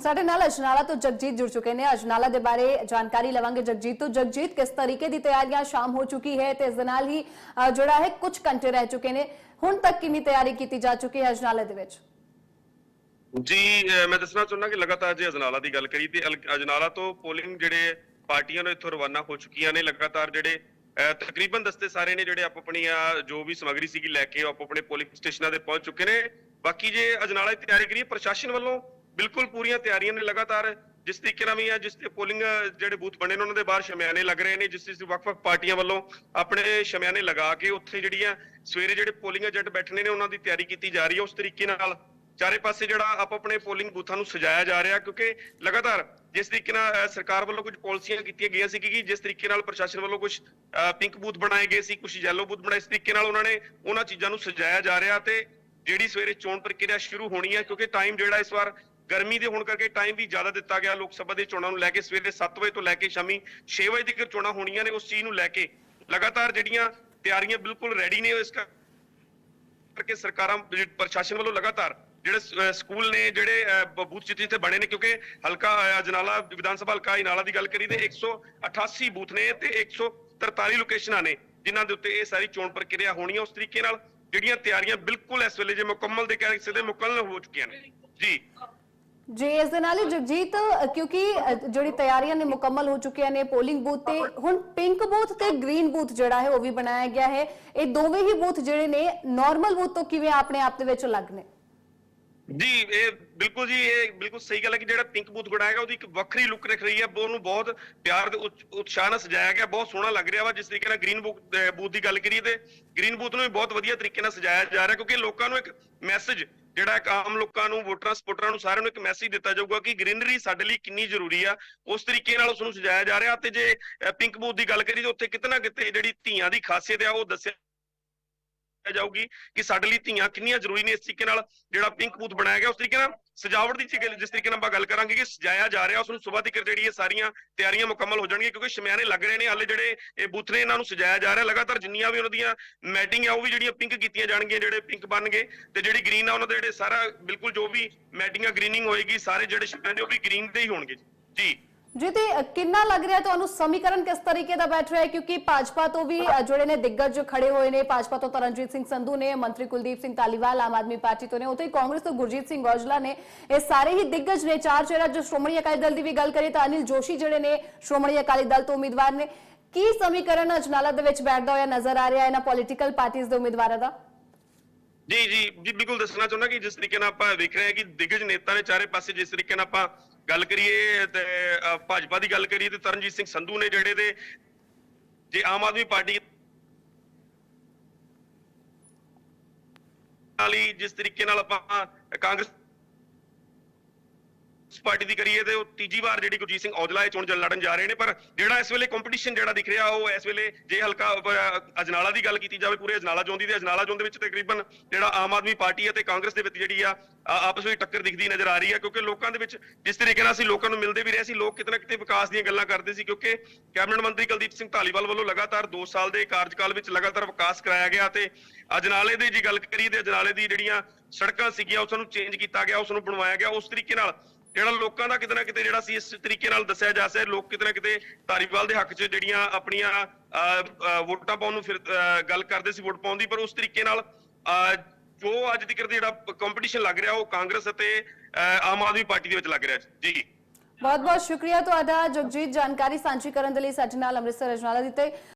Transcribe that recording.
ਸਾਡੇ ਨਾਲ ਅਜਨਾਲਾ ਤੋਂ ਜਗਜੀਤ ਜੁੜ ਚੁੱਕੇ ਨੇ। ਅਜਨਾਲਾ ਦੇ ਬਾਰੇ ਜਾਣਕਾਰੀ ਲਵਾਂਗੇ। ਜਗਜੀਤ ਤੋਂ ਜਗਜੀਤ, ਕਿਸ ਤਰੀਕੇ ਦੀ ਤਿਆਰੀਆਂ ਸ਼ਾਮ ਹੋ ਚੁੱਕੀ ਹੈ ਤੇ ਇਸ ਦੇ ਨਾਲ ਹੀ ਜਿਹੜਾ ਹੈ ਕੁਝ ਘੰਟੇ ਰਹਿ ਚੁੱਕੇ ਨੇ। ਹੁਣ ਤੱਕ ਕਿੰਨੀ ਤਿਆਰੀ ਕੀਤੀ ਜਾ ਚੁੱਕੀ ਹੈ ਅਜਨਾਲਾ ਦੇ ਵਿੱਚ? ਜੀ ਮੈਂ ਦੱਸਣਾ ਚਾਹੁੰਦਾ ਕਿ ਲਗਾਤਾਰ ਜੇ ਅਜਨਾਲਾ ਦੀ ਗੱਲ ਕਰੀ ਤੇ ਅਜਨਾਲਾ ਤੋਂ ਪੋਲਿੰਗ ਜਿਹੜੇ ਪਾਰਟੀਆਂ ਨੂੰ ਇੱਥੋਂ ਰਵਾਨਾ ਹੋ ਚੁੱਕੀਆਂ ਨੇ। ਲਗਾਤਾਰ ਜਿਹੜੇ ਤਕਰੀਬਨ ਦਸਤੇ ਸਾਰੇ ਨੇ ਜਿਹੜੇ ਆਪੋ ਆਪਣੀਆਂ ਜੋ ਵੀ ਸਮਗਰੀ ਸੀਗੀ ਲੈ ਕੇ ਉਹ ਆਪਣੇ ਪੋਲਿੰਗ ਸਟੇਸ਼ਨਾਂ ਤੇ ਪਹੁੰਚ ਚੁੱਕੇ ਨੇ। ਬਾਕੀ ਜੇ ਅਜਨਾਲਾ ਦੀ ਤਿਆਰੀ ਕਰੀਏ, ਪ੍ਰਸ਼ਾਸਨ ਵੱਲੋਂ ਬਿਲਕੁਲ ਪੂਰੀਆਂ ਤਿਆਰੀਆਂ ਨੇ ਲਗਾਤਾਰ, ਜਿਸ ਤਰੀਕੇ ਨਾਲ ਵੀ ਆ, ਜਿਸ ਤੇ ਪੋਲਿੰਗ ਜਿਹੜੇ ਬੂਥ ਬਣੇ ਨੇ, ਉਹਨਾਂ ਦੇ ਬਾਹਰ ਸ਼ਮਿਆਨੇ ਲੱਗ ਰਹੇ ਨੇ, ਜਿਸ ਜਿਸ ਵੱਖ-ਵੱਖ ਪਾਰਟੀਆਂ ਵੱਲੋਂ ਆਪਣੇ ਸ਼ਮਿਆਨੇ ਲਗਾ ਕੇ ਉੱਥੇ ਜਿਹੜੀਆਂ ਸਵੇਰੇ ਜਿਹੜੇ ਪੋਲਿੰਗ ਏਜੰਟ ਬੈਠਣੇ ਨੇ, ਉਹਨਾਂ ਦੀ ਤਿਆਰੀ ਕੀਤੀ ਜਾ ਰਹੀ ਹੈ ਉਸ ਤਰੀਕੇ ਨਾਲ। ਚਾਰੇ ਪਾਸੇ ਜਿਹੜਾ ਆਪ ਆਪਣੇ ਪੋਲਿੰਗ ਬੂਥਾਂ ਨੂੰ ਸਜਾਇਆ ਜਾ ਰਿਹਾ, ਕਿਉਂਕਿ ਲਗਾਤਾਰ ਜਿਸ ਤਰੀਕੇ ਨਾਲ ਸਰਕਾਰ ਵੱਲੋਂ ਕੁਝ ਪਾਲਿਸੀਆਂ ਕੀਤੀਆਂ ਗਈਆਂ ਸੀ ਕਿ ਜਿਸ ਤਰੀਕੇ ਨਾਲ ਪ੍ਰਸ਼ਾਸਨ ਵੱਲੋਂ ਕੁਝ ਪਿੰਕ ਬੂਥ ਬਣਾਏ ਗਏ ਸੀ, ਕੁਝ ਯੈਲੋ ਬੂਥ ਬਣਾਏ, ਇਸ ਤਰੀਕੇ ਨਾਲ ਉਹਨਾਂ ਨੇ ਉਹਨਾਂ ਚੀਜ਼ਾਂ ਨੂੰ ਸਜਾਇਆ ਜਾ ਰਿਹਾ ਤੇ ਜਿਹੜੀ ਸਵੇਰੇ ਚੋਣ ਪ੍ਰਕਿਰਿਆ ਸ਼ੁਰੂ ਹੋਣੀ ਹੈ ਕਿਉਂਕਿ ਟਾਈਮ ਜਿਹੜਾ ਇਸ ਵਾਰ ਗਰਮੀ ਦੇ ਹੋਣ ਕਰਕੇ ਟਾਈਮ ਵੀ ਜ਼ਿਆਦਾ ਦਿੱਤਾ ਗਿਆ। ਲੋਕ ਸਭਾ ਦੇ ਚੋਣਾਂ ਨੂੰ ਲੈ ਕੇ ਸਵੇਰੇ 7 ਵਜੇ ਤੋਂ ਲੈ ਕੇ ਸ਼ਾਮੀ 6 ਵਜੇ ਤੱਕ ਚੋਣਾਂ ਹੋਣੀਆਂ ਨੇ, ਉਸ ਚੀਜ਼ ਨੂੰ ਲੈ ਕੇ। ਲਗਾਤਾਰ ਜਿਹੜੀਆਂ ਤਿਆਰੀਆਂ ਬਿਲਕੁਲ ਰੈਡੀ ਨੇ, ਇਸ ਕਰਕੇ ਸਰਕਾਰਾਂ, ਪ੍ਰਸ਼ਾਸਨ ਵੱਲੋਂ ਲਗਾਤਾਰ ਜਿਹੜੇ ਸਕੂਲ ਨੇ, ਜਿਹੜੇ ਬੂਥ ਜਿੱਥੇ ਬਣੇ ਨੇ, ਕਿਉਂਕਿ ਹਲਕਾ ਅਜਨਾਲਾ ਵਿਧਾਨ ਸਭਾ ਹਲਕਾ ਇਨਾਲਾ ਦੀ ਗੱਲ ਕਰੀ ਤੇ 188 ਬੂਥ ਨੇ ਤੇ 143 ਲੋਕੇਸ਼ਨਾਂ ਨੇ, ਜਿਨ੍ਹਾਂ ਦੇ ਉੱਤੇ ਇਹ ਸਾਰੀ ਚੋਣ ਪ੍ਰਕਿਰਿਆ ਹੋਣੀ ਹੈ ਉਸ ਤਰੀਕੇ ਨਾਲ ਜਿਹੜੀਆਂ ਤਿਆਰੀਆਂ ਬਿਲਕੁਲ ਇਸ ਵੇਲੇ ਜੇ ਮੁਕੰਮਲ ਦੇ ਕਹਿ ਸਕਦੇ ਮੁਕੰਮਲ ਹੋ ਚੁੱਕੀਆਂ ਨੇ। ਜੀ। ਜੀ ਇਸ ਦੇ ਨਾਲ ਹੀ ਜਗਜੀਤ ਕਿਉਂਕਿ ਜਿਹੜੀ ਤਿਆਰੀਆਂ ਨੇ ਮੁਕੰਮਲ ਹੋ ਚੁੱਕੀਆਂ ਨੇ ਪੋਲਿੰਗ ਬੂਥ ਤੇ ਹੁਣ ਪਿੰਕ ਬੂਥ ਤੇ ਗ੍ਰੀਨ ਬੂਥ ਜਿਹੜਾ ਹੈ ਉਹ ਵੀ ਬਣਾਇਆ ਗਿਆ ਹੈ। ਇਹ ਦੋਵੇਂ ਹੀ ਬੂਥ ਜਿਹੜੇ ਨੇ ਨਾਰਮਲ ਬੂਥ ਤੋਂ ਕਿਵੇਂ ਆਪਣੇ ਆਪ ਦੇ ਵਿੱਚ ਅਲੱਗ ਨੇ? ਜੀ ਇਹ ਬਿਲਕੁਲ ਜੀ ਇਹ ਬਿਲਕੁਲ ਸਹੀ ਗੱਲ ਹੈ ਕਿ ਜਿਹੜਾ ਪਿੰਕ ਬੂਥ ਬਣਾਇਆ ਗਿਆ ਉਹਦੀ ਇੱਕ ਵੱਖਰੀ ਲੁੱਕ ਰੱਖ ਰਹੀ ਹੈ। ਉਹਨੂੰ ਬਹੁਤ ਪਿਆਰ ਤੇ ਉਤ- ਉਤਸ਼ਾਹ ਨਾਲ ਸਜਾਇਆ ਗਿਆ ਬਹੁਤ ਸੋਹਣਾ ਲੱਗ ਰਿਹਾ ਵਾ। ਜਿਸ ਤਰੀਕੇ ਨਾਲ ਗ੍ਰੀਨ ਬੂਥ ਦੀ ਗੱਲ ਕਰੀਏ ਤੇ ਗ੍ਰੀਨ ਬੂਥ ਨੂੰ ਵੀ ਬਹੁਤ ਵਧੀਆ ਤਰੀਕੇ ਨਾਲ ਸਜਾਇਆ ਜਾ ਰਿਹਾ ਕਿਉਂਕਿ ਲੋਕਾਂ ਨੂੰ ਇੱਕ ਮੈਸੇਜ ਜਿਹੜਾ ਇੱਕ ਆਮ ਲੋਕਾਂ ਨੂੰ, ਵੋਟਰਾਂ ਸਪੋਰਟਰਾਂ ਨੂੰ ਸਾਰਿਆਂ ਨੂੰ ਇੱਕ ਮੈਸੇਜ ਦਿੱਤਾ ਜਾਊਗਾ ਕਿ ਗ੍ਰੀਨਰੀ ਸਾਡੇ ਲਈ ਕਿੰਨੀ ਜ਼ਰੂਰੀ ਆ। ਉਸ ਤਰੀਕੇ ਨਾਲ ਉਸ ਨੂੰ ਸਜਾਇਆ ਜਾ ਰਿਹਾ ਤੇ ਜੇ ਪਿੰਕ ਬੂਥ ਦੀ ਗੱਲ ਕਰੀਏ ਤੇ ਉੱਥੇ ਕਿਤੇ ਨਾ ਕਿਤੇ ਜਿਹੜੀ ਧੀਆਂ ਦੀ ਖਾਸੀਅਤ ਆ, ਉਹ ਦੱਸਿਆ ਜਾਊਗੀ ਕਿ ਸਾਡੇ ਲਈ ਧੀਆਂ ਕਿੰਨੀਆਂ ਜ਼ਰੂਰੀ ਨੇ ਇਸ ਤਰੀਕੇ ਨਾਲ ਜਿਹੜਾ ਪਿੰਕ ਬੂਥ ਬਣਾਇਆ ਗਿਆ, ਉਸ ਤਰੀਕੇ ਨਾਲ ਸਜਾਵਟ ਦੀ ਚੀਜ਼ ਜਿਸ ਤਰੀਕੇ ਨਾਲ ਆਪਾਂ ਗੱਲ ਕਰਾਂਗੇ ਕਿ ਸਜਾਇਆ ਜਾ ਰਿਹਾ, ਉਸ ਨੂੰ ਸਵੇਰ ਤੱਕ ਜਿਹੜੀ ਇਹ ਸਾਰੀਆਂ ਤਿਆਰੀਆਂ ਮੁਕੰਮਲ ਹੋ ਜਾਣਗੀਆਂ ਕਿਉਂਕਿ ਸ਼ਮਿਆਨੇ ਲੱਗ ਰਹੇ ਨੇ, ਹਾਲੇ ਜਿਹੜੇ ਇਹ ਬੂਥ ਨੇ ਇਹਨਾਂ ਨੂੰ ਸਜਾਇਆ ਜਾ ਰਿਹਾ, ਲਗਾਤਾਰ ਜਿੰਨੀਆਂ ਵੀ ਉਹਨਾਂ ਦੀਆਂ ਮੈਟਿੰਗ ਆ, ਉਹ ਵੀ ਜਿਹੜੀਆਂ ਪਿੰਕ ਕੀਤੀਆਂ ਜਾਣਗੀਆਂ, ਜਿਹੜੇ ਪਿੰਕ ਬਣਨਗੇ ਤੇ ਜਿਹੜੀ ਗ੍ਰੀਨ ਆ, ਉਹਨਾਂ ਦੇ ਜਿਹੜੇ ਸਾਰਾ ਬਿਲਕੁਲ ਜੋ ਵੀ ਮੈਟਿੰਗ ਗ੍ਰੀਨਿੰਗ ਹੋਏਗੀ, ਸਾਰੇ ਜਿਹੜੇ ਸ਼ਮਿਆਨੇ, ਉਹ ਵੀ ਗ੍ਰੀਨ ਦੇ ਹੀ ਹੋਣਗੇ ਜੀ। ਜੀ ਤੇ ਕਿੰਨਾ ਲੱਗ ਰਿਹਾ ਤੁਹਾਨੂੰ ਸਮੀਕਰਨ ਕਿਸ ਤਰੀਕੇ ਦਾ ਬੈਠ ਰਿਹਾ ਹੈ? ਕਿਉਂਕਿ ਭਾਜਪਾ ਤੋਂ ਵੀ ਅ, ਜਿਹੜੇ ਨੇ ਦਿੱਗਜ ਖੜੇ ਹੋਏ ਨੇ। ਭਾਜਪਾ ਤੋਂ ਤਰਨਜੀਤ ਸਿੰਘ ਸੰਧੂ ਨੇ ਮੰਤਰੀ ਕੁਲਦੀਪ ਸਿੰਘ ਧਾਲੀਵਾਲ ਆਮ ਆਦਮੀ ਪਾਰਟੀ ਤੋਂ ਨੇ ਉਤੇ ਕਾਂਗਰਸ ਤੋਂ ਗੁਰਜੀਤ ਸਿੰਘ ਔਜਲਾ ਨੇ। ਇਹ ਸਾਰੇ ਹੀ ਦਿੱਗਜ ਨੇ ਚਾਰ ਚਿਹਰਾ। ਜੋ ਸ਼੍ਰੋਮਣੀ ਅਕਾਲੀ ਦਲ ਦੀ ਵੀ ਗੱਲ ਕਰੀਏ ਤਾਂ ਅਨਿਲ ਜੋਸ਼ੀ ਜਿਹੜੇ ਨੇ ਸ਼੍ਰੋਮਣੀ ਅਕਾਲੀ ਦਲ ਤੋਂ ਉਮੀਦਵਾਰ ਨੇ। ਕੀ ਸਮੀਕਰਨ ਅਜਨਾਲਾ ਦੇ ਵਿੱਚ ਬੈਠਦਾ ਹੋਇਆ ਨਜ਼ਰ ਆ ਰਿਹਾ ਹੈ ਇਹਨਾਂ ਪੋਲੀਟੀਕਲ ਪਾਰਟੀਆਂ ਦੇ ਉਮੀਦਵਾਰਾਂ ਦਾ? ਜੀ ਜੀ ਜੀ, ਬਿਲਕੁਲ ਦੱਸਣਾ ਚਾਹੁੰਦਾ ਕਿ ਜਿਸ ਤਰੀਕੇ ਨਾਲ ਆਪਾਂ ਵੇਖ ਰਹੇ ਹਾਂ ਕਿ ਦਿੱਗਜ ਨੇਤਾ ਨੇ ਚਾਰੇ ਪਾਸੇ ਜਿਸ ਤਰੀਕੇ ਨਾਲ ਆਪਾਂ ਗੱਲ ਕਰੀਏ ਤੇ ਭਾਜਪਾ ਦੀ ਗੱਲ ਕਰੀਏ ਤੇ ਤਰਨਜੀਤ ਸਿੰਘ ਸੰਧੂ ਨੇ ਜਿਹੜੇ ਦੇ ਜੇ ਆਮ ਆਦਮੀ ਪਾਰਟੀ ਵਾਲੀ ਜਿਸ ਤਰੀਕੇ ਨਾਲ ਆਪਾਂ ਕਾਂਗਰਸ ਪਾਰਟੀ ਦੀ ਕਰੀਏ ਤੇ ਉਹ ਤੀਜੀ ਵਾਰ ਜਿਹੜੀ ਗੁਰਜੀਤ ਸਿੰਘ ਔਜਲਾ ਇਹ ਚੋਣ ਜਲ ਲੜਨ ਜਾ ਰਹੇ ਨੇ, ਪਰ ਜਿਹੜਾ ਇਸ ਵੇਲੇ ਕੰਪੀਟੀਸ਼ਨ ਜਿਹੜਾ ਦਿਖ ਰਿਹਾ, ਉਹ ਇਸ ਵੇਲੇ ਜੇ ਹਲਕਾ ਅਜਨਾਲਾ ਦੀ ਗੱਲ ਕੀਤੀ ਜਾਵੇ, ਪੂਰੇ ਅਜਨਾਲਾ ਚੋਣ ਦੀ ਤੇ ਅਜਨਾਲਾ ਚੋਣ ਦੇ ਵਿੱਚ ਤਕਰੀਬਨ ਜਿਹੜਾ ਆਮ ਆਦਮੀ ਪਾਰਟੀ ਹੈ ਤੇ ਕਾਂਗਰਸ ਦੇ ਵਿੱਚ ਜਿਹੜੀ ਆ ਆਪਸ ਵਿੱਚ ਟੱਕਰ ਦਿਖਦੀ ਨਜ਼ਰ ਆ ਰਹੀ ਹੈ, ਕਿਉਂਕਿ ਲੋਕਾਂ ਦੇ ਵਿੱਚ ਜਿਸ ਤਰੀਕੇ ਨਾਲ ਅਸੀਂ ਲੋਕਾਂ ਨੂੰ ਮਿਲਦੇ ਵੀ ਰਹੇ ਸੀ, ਲੋਕ ਕਿਤੇ ਨਾ ਕਿਤੇ ਵਿਕਾਸ ਦੀਆਂ ਗੱਲਾਂ ਕਰਦੇ ਸੀ, ਕਿਉਂਕਿ ਕੈਬਨਿਟ ਮੰਤਰੀ ਕੁਲਦੀਪ ਸਿੰਘ ਧਾਲੀਵਾਲ ਵੱਲੋਂ ਲਗਾਤਾਰ 2 ਸਾਲ ਦੇ ਕਾਰਜਕਾਲ ਵਿੱਚ ਲਗਾਤਾਰ ਵਿਕਾਸ ਕਰਾਇਆ ਗਿਆ ਤੇ ਅਜਨਾਲੇ ਦੀ ਜੀ ਗੱਲ ਕਰੀਏ ਤੇ ਅਜਨਾਲੇ ਦੀ ਜਿਹੜੀਆਂ ਸੜਕਾਂ ਸੀਗੀਆਂ ਉਸ ਨੂੰ ਚੇਂਜ ਕੀਤਾ ਗਿਆ ਉਸ ਨੂੰ ਬਣਵਾਇਆ ਗਿਆ, ਉਸ ਤਰੀਕੇ ਨਾਲ ਜਿਹੜਾ ਲੋਕਾਂ ਦਾ ਕਿਤੇ ਨਾ ਕਿਤੇ ਜਿਹੜਾ ਸੀ, ਇਸ ਤਰੀਕੇ ਨਾਲ ਦੱਸਿਆ ਜਾ ਸਕਦਾ ਲੋਕ ਕਿਤੇ ਨਾ ਕਿਤੇ ਧਾਰੀਵਾਲ ਦੇ ਹੱਕ 'ਚ ਜਿਹੜੀਆਂ ਆਪਣੀਆਂ ਵੋਟਾਂ ਪਾਉਣ ਨੂੰ ਫਿਰ ਗੱਲ ਕਰਦੇ ਸੀ, ਵੋਟ ਪਾਉਣ ਦੀ, ਪਰ ਉਸ ਤਰੀਕੇ ਨਾਲ ਜੋ ਅੱਜ ਤੱਕ ਦਾ ਜਿਹੜਾ ਕੰਪੀਟੀਸ਼ਨ ਲੱਗ ਰਿਹਾ, ਉਹ ਕਾਂਗਰਸ ਅਤੇ ਆਮ ਆਦਮੀ ਪਾਰਟੀ ਦੇ ਵਿੱਚ ਲੱਗ ਰਿਹਾ ਜੀ। ਬਹੁਤ ਬਹੁਤ ਸ਼ੁਕਰੀਆ ਤੁਹਾਡਾ, ਜਗਜੀਤ, ਜਾਣਕਾਰੀ ਸਾਂਝੀ ਕਰਨ ਦੇ ਲਈ ਸਾਡੇ ਨਾਲ ਅੰਮ੍ਰਿਤਸਰ ਅਜਨਾਲਾ ਦਿੱਤੇ